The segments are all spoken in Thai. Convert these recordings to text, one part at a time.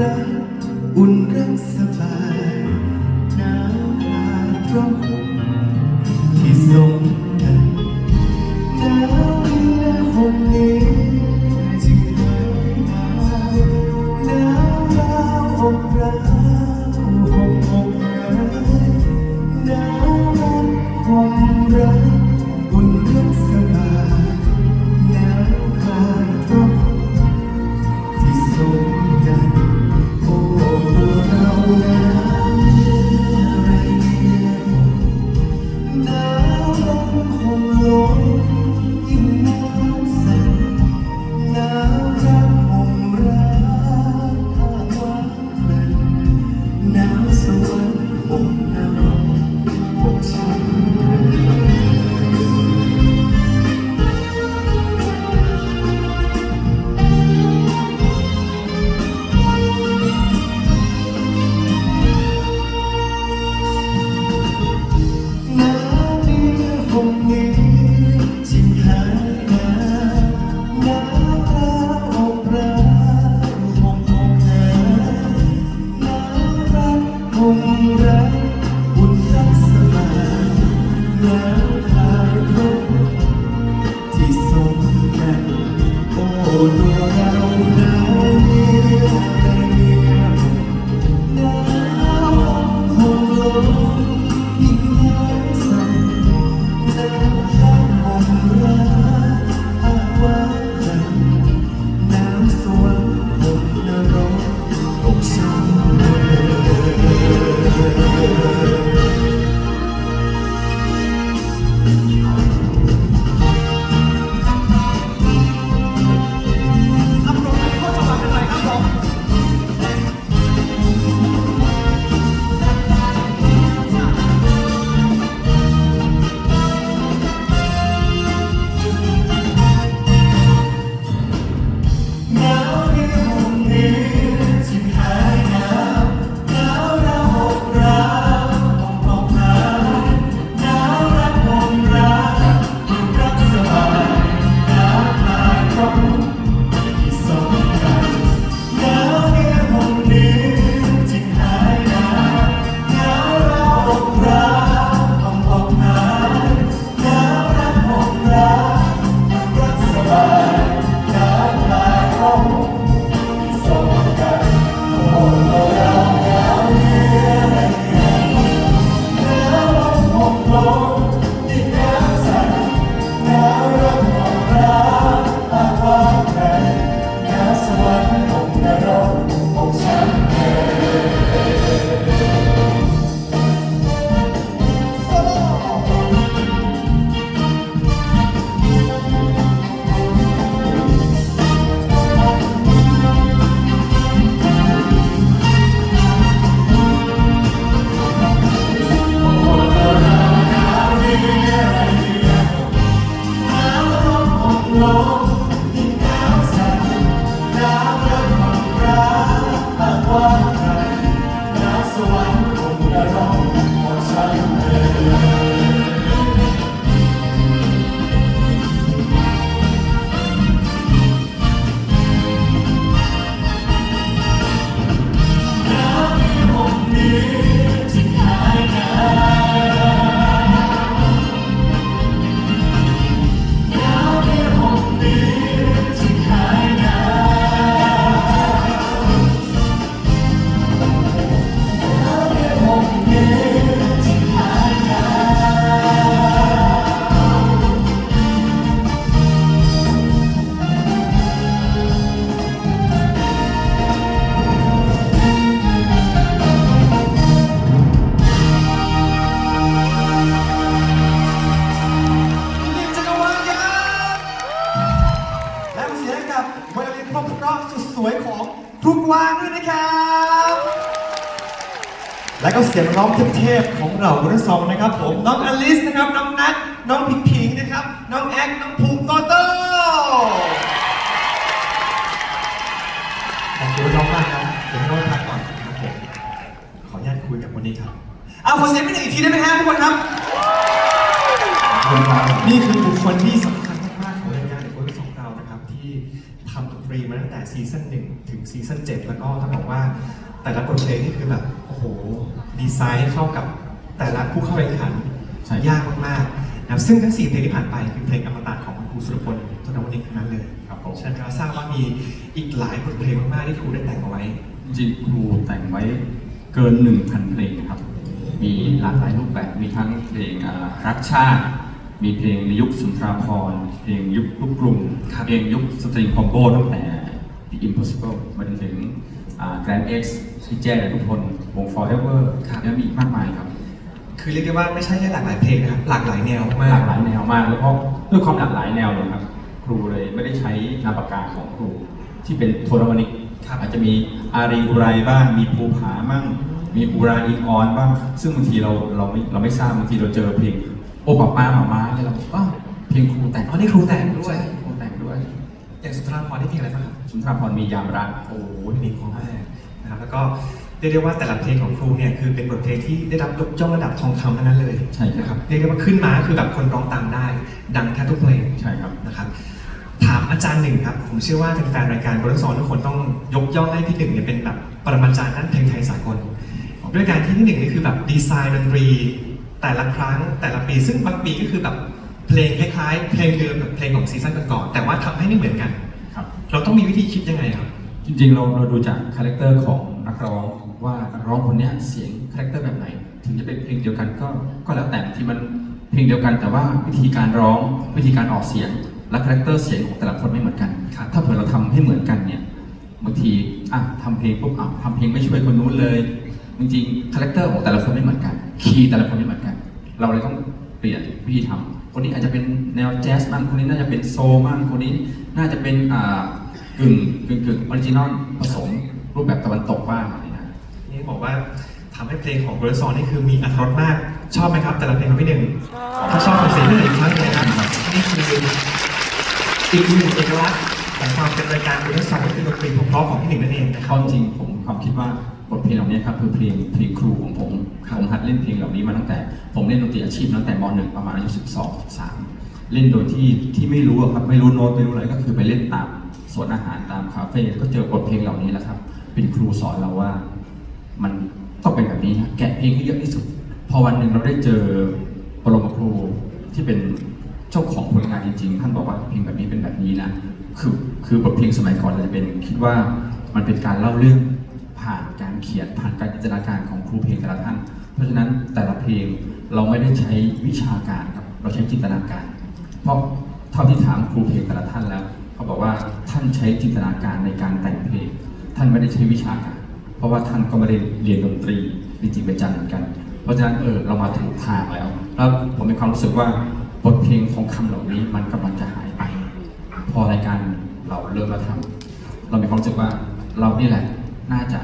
รักอุ่นรักสบาย กับไวโอลินเพรอะสุดสวยของทุกวางด้วยนะครับ และก็เสียงร้องเทพๆของเราทั้งสองนะครับผมน้องอลิสนะครับน้องนัทน้องพิงผิงนะครับ น้องแอ๊กน้องภูมิโตโต้ขอบคุณน้องมากครับเดี๋ยวให้น้องพักก่อนครับผมขออนุญาตคุยกับคนนี้ครับเอาขอเสียงไปหนึ่งอีกทีได้ไหมฮะทุกคนครับ นี่คือบุคคลที่สำคัญ ซีซั่น7แล้วก็ต้องบอกว่าแต่ละบทเพลงนี่คือแบบโอ้โหดีไซน์ให้เข้ากับแต่ละผู้เข้าแข่งขันใช่ ยากมากๆนะครับซึ่งทั้ง4เพลงที่ผ่านไปคือเพลงอมตะของคุณครูสุรพลธนวณิกทั้งนั้นเลยครับผม ใช่ไหมครับทราบว่ามีอีกหลายบทเพลงมากๆที่ครูได้แต่งเอาไว้ จริงๆครูแต่งไว้เกิน 1,000 เพลงนะครับ มีหลากหลายรูปแบบ มีทั้งเพลงอ่ารักชาติ มีเพลงในยุคสุนทราภรณ์เพลงยุคลูกกรุงครับ เพลงยุคสตริงคอมโบตั้งแต่ The Impossible มาจนถึงอ่า Grand X พี่แจ้และทุกคนวง Forever ครับแล้วมีอีกมากมายครับ คือเรียกได้ว่าไม่ใช่แค่หลากหลายเพลงนะครับ หลากหลายแนวมาก หลากหลายแนวมาก แล้วก็ด้วยความหลากหลายแนวเลยครับ ครูเลยไม่ได้ใช้นามปากกาของครูที่เป็นโทนวนิกครับอาจจะมีอารีอุไรบ้าง มีภูผาบ้างมีอุราอีออนบ้าง ซึ่งบางทีเราเราไม่เราไม่ทราบบางทีเราเจอเพลงโอปะป้าหมาม้าเนี่ยเราอ้าวเพลงครูแต่งอ๋อนี่ครูแต่งด้วยใช่ครูแต่งด้วย อย่างสุนทรภรณ์นี่เพลงอะไรบ้างครับ สุนทรภรณ์มียามรัก โอ้โหเพลงเพราะมากนะครับแล้วก็เรียกได้ว่าแต่ละเพลงของครูเนี่ยคือเป็นบทเพลงที่ได้รับยกย่องระดับทองคำทั้งนั้นเลยใช่ครับ นะครับเรียกได้ว่าขึ้นมาคือแบบคนร้องตามได้ ดังแทบทุกเพลงใช่ครับ นะครับ ถามอาจารย์หนึ่งครับ ผมเชื่อว่าแฟนๆรายการโบนัสซอนทุกคนต้องยกย่องให้พี่หนึ่งเนี่ยเป็นแบบปรมาจารย์ด้านเพลงไทยสากล ด้วยการที่พี่หนึ่งนี่คือแบบดีไซน์ดนตรี แต่ละครั้งแต่ละปีซึ่งบางปีก็คือแบบเพลงคล้ายๆ เพลงเดิมแบบเพลงของซีซั่นก่อนๆแต่ว่าทำให้ไม่เหมือนกันครับ เราต้องมีวิธีคิดยังไงครับ จริงๆ เราเราดูจากคาแรคเตอร์ของนักร้องว่านักร้องคนเนี้ยเสียงคาแรคเตอร์แบบไหน ถึงจะเป็นเพลงเดียวกันก็ก็แล้วแต่บางทีมันเพลงเดียวกัน แต่ว่าวิธีการร้องวิธีการออกเสียง และคาแรคเตอร์เสียงของแต่ละคนไม่เหมือนกันครับถ้าเผื่อเราทำให้เหมือนกันเนี่ยบางทีอะทำเพลงปุ๊บอะทำเพลงไม่ช่วยคนนู้นเลยจริงๆคาแรคเตอร์ของแต่ละคนไม่เหมือนกันคีย์แต่ละคนไม่เหมือนกัน เราเลยต้องเปลี่ยนวิธีทำคนนี้อาจจะเป็นแนวแจ๊สบ้างคนนี้น่าจะเป็นโซลบ้างคนนี้น่าจะเป็นอ่า กึ่งกึ่งกึ่งออริจินอลผสมรูปแบบตะวันตกบ้างอะไรนะ นี่บอกว่าทำให้เพลงของโบนัสซอนนี่คือมีอรรถรสมาก ชอบไหมครับ แต่ละเพลงของพี่หนึ่ง ถ้าชอบขอเสียงพี่หนึ่งอีกครั้งเลยนะครับนี่คืออีกหนึ่งเอกลักษณ์ของความเป็นรายการโบนัสซอนก็คือดนตรีเพราะๆของพี่หนึ่งนั่นเองนะคเพรับราะจริงๆผมความคิดว่าบทเพลงเหล่านี้ครับคือเพลงเพลงครูของผมผมหัดเล่นเพลงเหล่านี้มาตั้งแต่ ผมเล่นดนตรีอาชีพตั้งแต่ม .1 ประมาณอายุ12 13เล่นโดยที่ที่ไม่รู้อะครับไม่รู้โน้ตไม่รู้อะไรก็คือไปเล่นตาม สวนอาหารตามคาเฟ่ก็เจอบทเพลงเหล่านี้แหละครับ เป็นครูสอนเราว่า มันต้องเป็นแบบนี้นะแกะเพลงให้เยอะที่สุด พอวันหนึ่งเราได้เจอปรมครูที่เป็นเจ้าของผลงานจริงๆ ท่านบอกว่าเพลงแบบนี้เป็นแบบนี้นะ คือคือบทเพลงสมัยก่อนเราจะเป็นคิดว่ามันเป็นการเล่าเรื่องผ่านการเขียนผ่านการจินตนาการของครูเพลงแต่ละท่าน เพราะฉะนั้นแต่ละเพลงเราไม่ได้ใช้วิชาการครับ เราใช้จินตนาการ เพราะเท่าที่ถามครูเพลงแต่ละท่านแล้ว เขาบอกว่าท่านใช้จินตนาการในการแต่งเพลง ท่านไม่ได้ใช้วิชาการ เพราะว่าท่านก็ไม่ได้เรียนดนตรีจริงเป็นจังเหมือนกัน เพราะฉะนั้นเออเรามาถูกทางแล้ว แล้วผมมีความรู้สึกว่าบทเพลงของคำเหล่านี้มันกำลังจะหายไป พอรายการเราเริ่มมาทำเรามีความรู้สึกว่าเรานี่แหละน่าจะ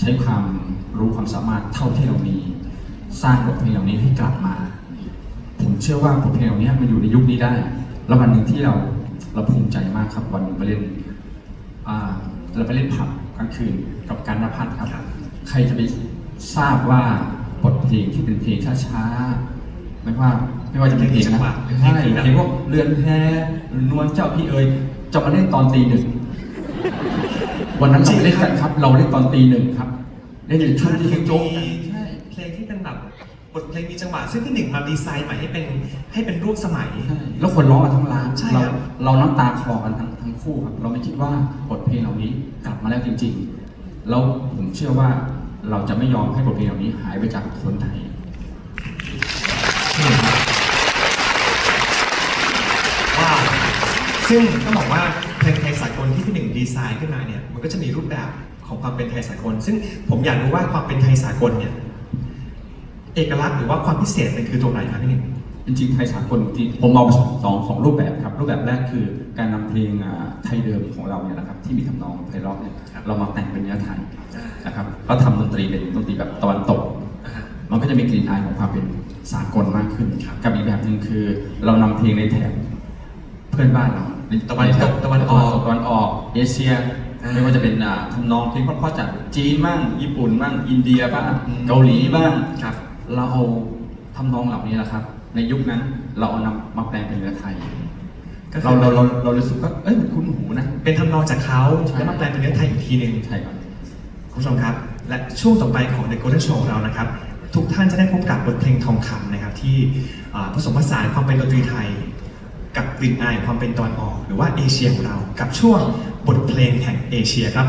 ใช้ความรู้ความสามารถเท่าที่เรามีสร้างบทเพลงเหล่านี้ให้กลับมา ผมเชื่อว่าบทเพลงเหล่านี้มันอยู่ในยุคนี้ได้ แล้ววันหนึ่งที่เรา เราภูมิใจมากครับวันหนึ่งไปเล่นอ่าเราไปเล่นผับกลางคืนกับการนภัทรครับ ใครจะไปทราบว่าบทเพลงที่เป็นเพลงช้าๆไม่ว่าไม่ว่าจะเป็นเพลงจังหวะนะใช่เพลงพวกเรือนแพนวลเจ้าพี่เอ๋ยจะมาเล่นตอนตีหนึ่งวันนั้นเราไปเล่นกันครับ เราเล่นตอนตีหนึ่งครับเล่นอยู่ช่วงที่เขาโจ๊กกันใช่ เพลงที่เป็นแบบ บทเพลงมีจังหวะซึ่งพี่หนึ่งมาดีไซน์ใหม่ให้เป็นให้เป็นรูปสมัย ใช่แล้วคนร้องกันทั้งร้านใช่เราครับเราน้ำตาคลอกันทั้งทั้งคู่ครับเราไม่คิดว่าบทเพลงเหล่านี้กลับมาแล้วจริงๆ แล้วผมเชื่อว่าเราจะไม่ยอมให้บทเพลงเหล่านี้หายไปจากคนไทย ว้าวซึ่งต้องบอกว่าเพลงไทยสากลที่พี่หนึ่งดีไซน์ขึ้นมาเนี่ยมันก็จะมีรูปแบบของความเป็นไทยสากล ซึ่งผมอยากรู้ว่าความเป็นไทยสากลเนี่ย เอกลักษณ์หรือว่าความพิเศษมันคือตรงไหนครับพี่หนึ่ง จริงๆไทยสากลจริงผมมองเป็นสองสองรูปแบบครับรูปแบบแรกคือการนำเพลงอ่าไทยเดิมของเราเนี่ยนะครับที่มีทำนองไพเราะเนี่ยครับ เรามาแต่งเป็นเนื้อไทยอ่านนะครับแล้วทำดนตรีเป็นดนตรีแบบตะวันตก อ่าฮะ มันก็จะมีกลิ่นอายของความเป็นสากลมากขึ้นครับกับอีกแบบหนึ่งคือ เรานำเพลงในแถบเพื่อนบ้านเราในตะวันตกตะวันออกตะวันออกเอเชีย อ่าไม่ว่าจะเป็นอ่าทำนองเพลงเพราะๆจากจีนบ้างญี่ปุ่นบ้างอินเดียบ้างอืม เกาหลีบ้าง ครับ เราเอาทำนองเหล่านี้แหละครับ ในยุคนั้นเราเอานำมาแปลงเป็นเนื้อไทย ก็คือเราเราเราเรารู้สึกว่าเอ้ยมันคุ้นหูนะ เป็นทำนองจากเขาใช่ แล้วมาแปลเป็นเนื้อไทยอีกทีหนึ่ง ใช่ครับ คุณผู้ชมครับ และช่วงต่อไปของ The Golden Show ของเรานะครับ ทุกท่านจะได้พบกับบทเพลงทองคำนะครับ ที่อ่าผสมผสานความเป็นดนตรีไทย กับกลิ่นอายความเป็นตอนออก หรือว่าเอเชียของเรา กับช่วงบทเพลงแห่งเอเชียครับ